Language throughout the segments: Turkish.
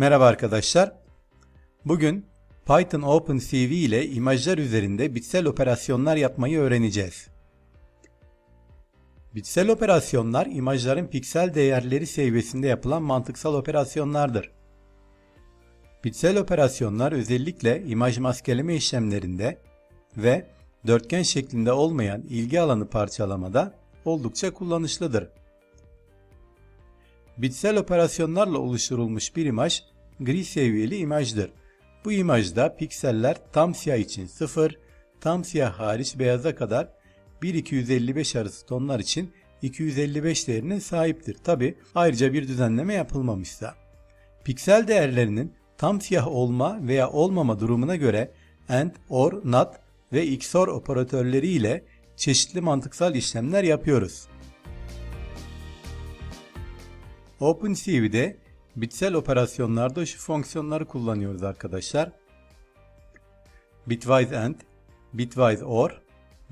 Merhaba arkadaşlar. Bugün Python OpenCV ile imajlar üzerinde bitsel operasyonlar yapmayı öğreneceğiz. Bitsel operasyonlar imajların piksel değerleri seviyesinde yapılan mantıksal operasyonlardır. Bitsel operasyonlar özellikle imaj maskeleme işlemlerinde ve dörtgen şeklinde olmayan ilgi alanı parçalamada oldukça kullanışlıdır. Bitsel operasyonlarla oluşturulmuş bir imaj gri seviyeli imajdır. Bu imajda pikseller tam siyah için 0, tam siyah hariç beyaza kadar 1-255 arası tonlar için 255 değerine sahiptir. Tabi ayrıca bir düzenleme yapılmamışsa. Piksel değerlerinin tam siyah olma veya olmama durumuna göre AND, OR, NOT ve XOR operatörleri ile çeşitli mantıksal işlemler yapıyoruz. OpenCV'de bitsel operasyonlarda şu fonksiyonları kullanıyoruz arkadaşlar. Bitwise AND, Bitwise OR,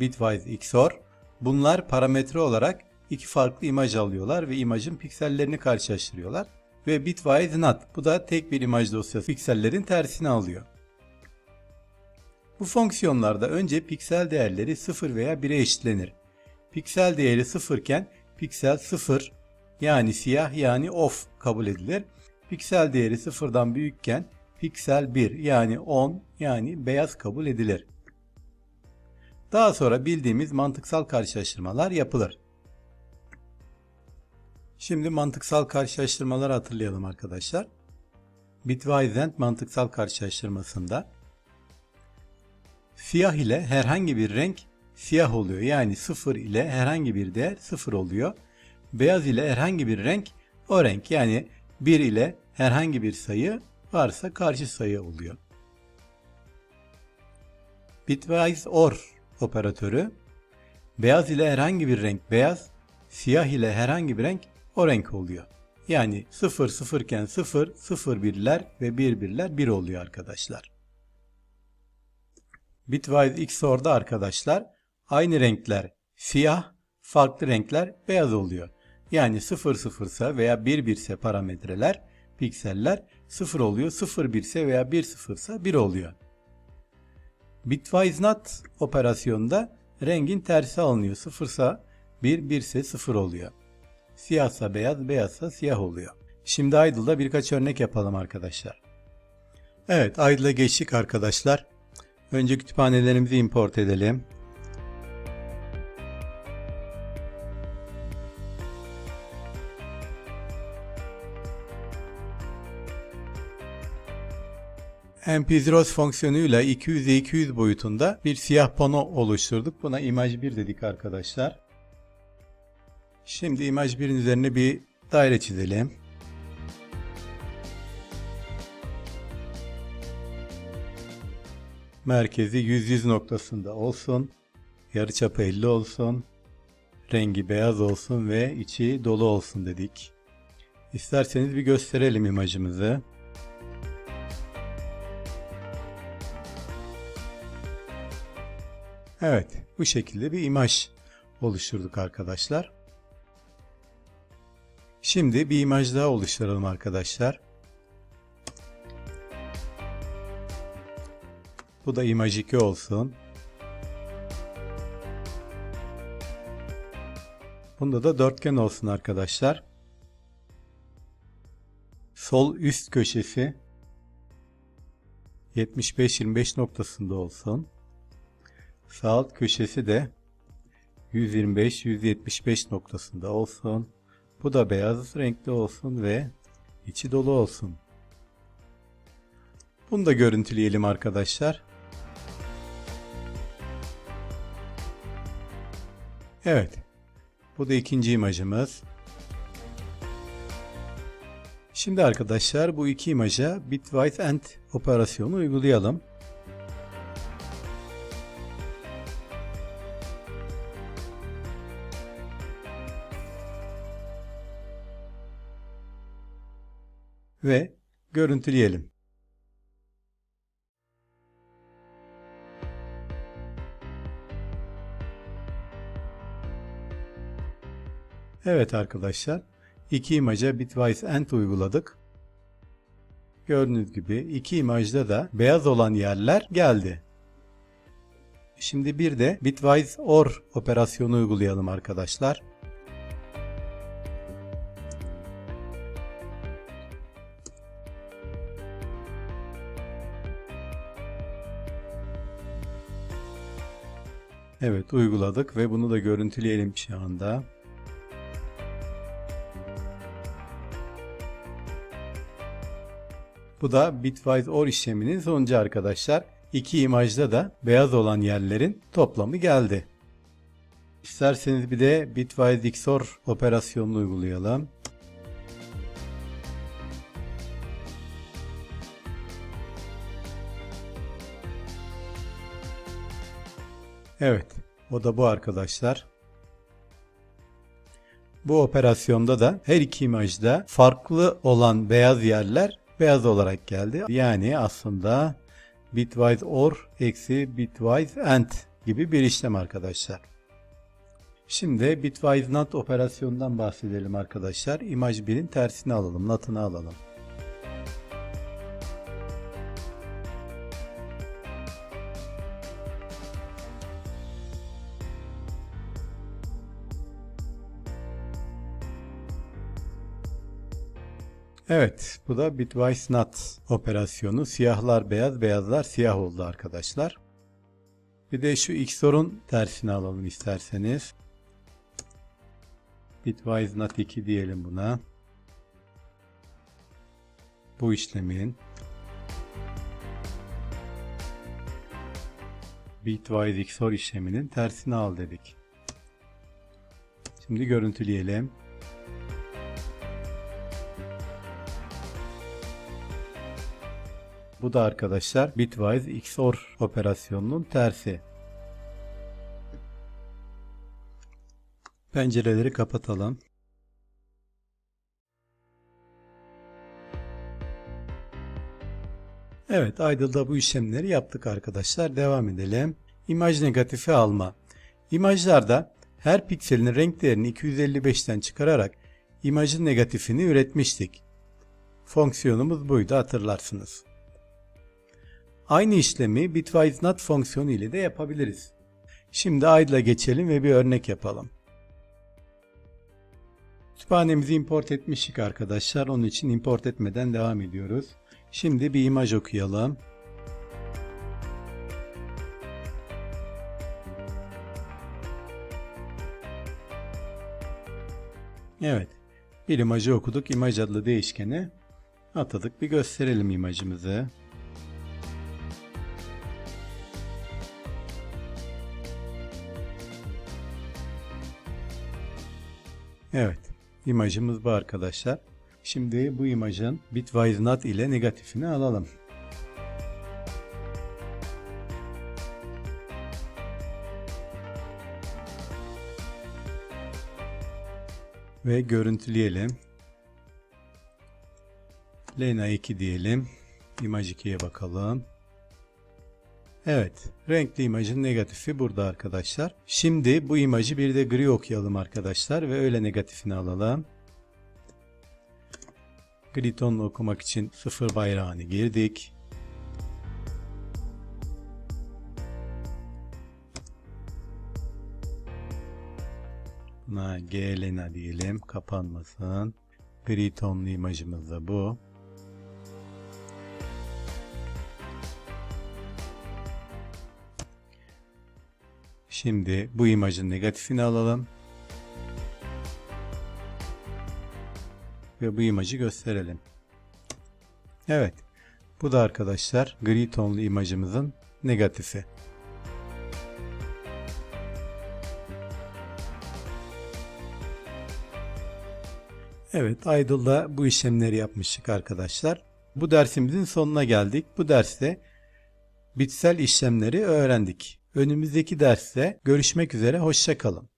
Bitwise XOR. Bunlar parametre olarak iki farklı imaj alıyorlar ve imajın piksellerini karşılaştırıyorlar. Ve Bitwise NOT, bu da tek bir imaj dosyası piksellerin tersini alıyor. Bu fonksiyonlarda önce piksel değerleri 0 veya 1'e eşitlenir. Piksel değeri 0 iken piksel 0 yani siyah yani off kabul edilir. Piksel değeri sıfırdan büyükken piksel 1 yani on yani beyaz kabul edilir. Daha sonra bildiğimiz mantıksal karşılaştırmalar yapılır. Şimdi mantıksal karşılaştırmaları hatırlayalım arkadaşlar. Bitwise AND mantıksal karşılaştırmasında siyah ile herhangi bir renk siyah oluyor. Yani 0 ile herhangi bir değer 0 oluyor. Beyaz ile herhangi bir renk o renk yani 1 ile herhangi bir sayı varsa karşı sayı oluyor. Bitwise OR operatörü beyaz ile herhangi bir renk beyaz, siyah ile herhangi bir renk o renk oluyor. Yani 0 0 iken 0, 0 birler ve 1 birler 1 oluyor arkadaşlar. Bitwise XOR'da arkadaşlar aynı renkler siyah, farklı renkler beyaz oluyor. Yani 0 0 ise veya 1 1 ise parametreler, pikseller 0 oluyor. 0 1 ise veya 1 0 ise 1 oluyor. Bitwise NOT operasyonda rengin tersi alınıyor. 0 ise 1, 1 ise 0 oluyor. Siyahsa beyaz, beyazsa siyah oluyor. Şimdi Idle'da birkaç örnek yapalım arkadaşlar. Evet, Idle'a geçtik arkadaşlar. Önce kütüphanelerimizi import edelim. MP0 fonksiyonuyla 200'e 200 boyutunda bir siyah pano oluşturduk. Buna imaj 1 dedik arkadaşlar. Şimdi imaj 1'in üzerine bir daire çizelim. Merkezi 100-100 noktasında olsun. Yarıçapı 50 olsun. Rengi beyaz olsun ve içi dolu olsun dedik. İsterseniz bir gösterelim imajımızı. Evet, bu şekilde bir imaj oluşturduk arkadaşlar. Şimdi bir imaj daha oluşturalım arkadaşlar. Bu da imaj 2 olsun. Bunda da dörtgen olsun arkadaşlar. Sol üst köşesi 75-25 noktasında olsun. Sağ alt köşesi de 125-175 noktasında olsun. Bu da beyaz renkli olsun ve içi dolu olsun. Bunu da görüntüleyelim arkadaşlar. Evet. Bu da ikinci imajımız. Şimdi arkadaşlar bu iki imaja Bitwise AND operasyonu uygulayalım. Ve görüntüleyelim. Evet arkadaşlar, iki imaja Bitwise AND uyguladık. Gördüğünüz gibi iki imajda da beyaz olan yerler geldi. Şimdi bir de bitwise OR operasyonu uygulayalım arkadaşlar. Evet uyguladık ve bunu da görüntüleyelim şu anda. Bu da bitwise OR işleminin sonucu arkadaşlar. İki imajda da beyaz olan yerlerin toplamı geldi. İsterseniz bir de bitwise XOR operasyonunu uygulayalım. Evet, o da bu arkadaşlar. Bu operasyonda da her iki imajda farklı olan beyaz yerler beyaz olarak geldi. Yani aslında bitwise OR eksi bitwise AND gibi bir işlem arkadaşlar. Şimdi bitwise NAT operasyonundan bahsedelim arkadaşlar. İmaj 1'in tersini alalım, NAT'ını alalım. Evet, bu da bitwise NAT operasyonu. Siyahlar beyaz, beyazlar siyah oldu arkadaşlar. Bir de şu XOR'un tersini alalım isterseniz. Bitwise NAT 2 diyelim buna. Bu işlemin Bitwise XOR işleminin tersini al dedik. Şimdi görüntüleyelim. Bu da arkadaşlar Bitwise XOR operasyonunun tersi. Pencereleri kapatalım. Evet, Idle'da bu işlemleri yaptık arkadaşlar. Devam edelim. İmaj negatifi alma. İmajlarda her pikselin renk değerini 255'ten çıkararak imajın negatifini üretmiştik. Fonksiyonumuz buydu hatırlarsınız. Aynı işlemi bitwise not fonksiyonu ile de yapabiliriz. Şimdi idle'a geçelim ve bir örnek yapalım. Kütüphanemizi import etmiştik arkadaşlar. Onun için import etmeden devam ediyoruz. Şimdi bir imaj okuyalım. Evet. Bir imajı okuduk. İmaj adlı değişkene atadık. Bir gösterelim imajımızı. Evet. imajımız bu arkadaşlar. Şimdi bu imajın bitwise not ile negatifini alalım. Ve görüntüleyelim. Lena 2 diyelim. İmaj 2'ye bakalım. Evet, renkli imajın negatifi burada arkadaşlar. Şimdi bu imajı bir de gri okuyalım arkadaşlar ve öyle negatifini alalım. Gri tonlu okumak için sıfır bayrağını girdik. Buna G Lena diyelim, kapanmasın. Gri tonlu imajımız da bu. Şimdi bu imajın negatifini alalım. Ve bu imajı gösterelim. Evet. Bu da arkadaşlar gri tonlu imajımızın negatifi. Evet, Idle'da bu işlemleri yapmıştık arkadaşlar. Bu dersimizin sonuna geldik. Bu derste bitsel işlemleri öğrendik. Önümüzdeki derste görüşmek üzere, hoşçakalın.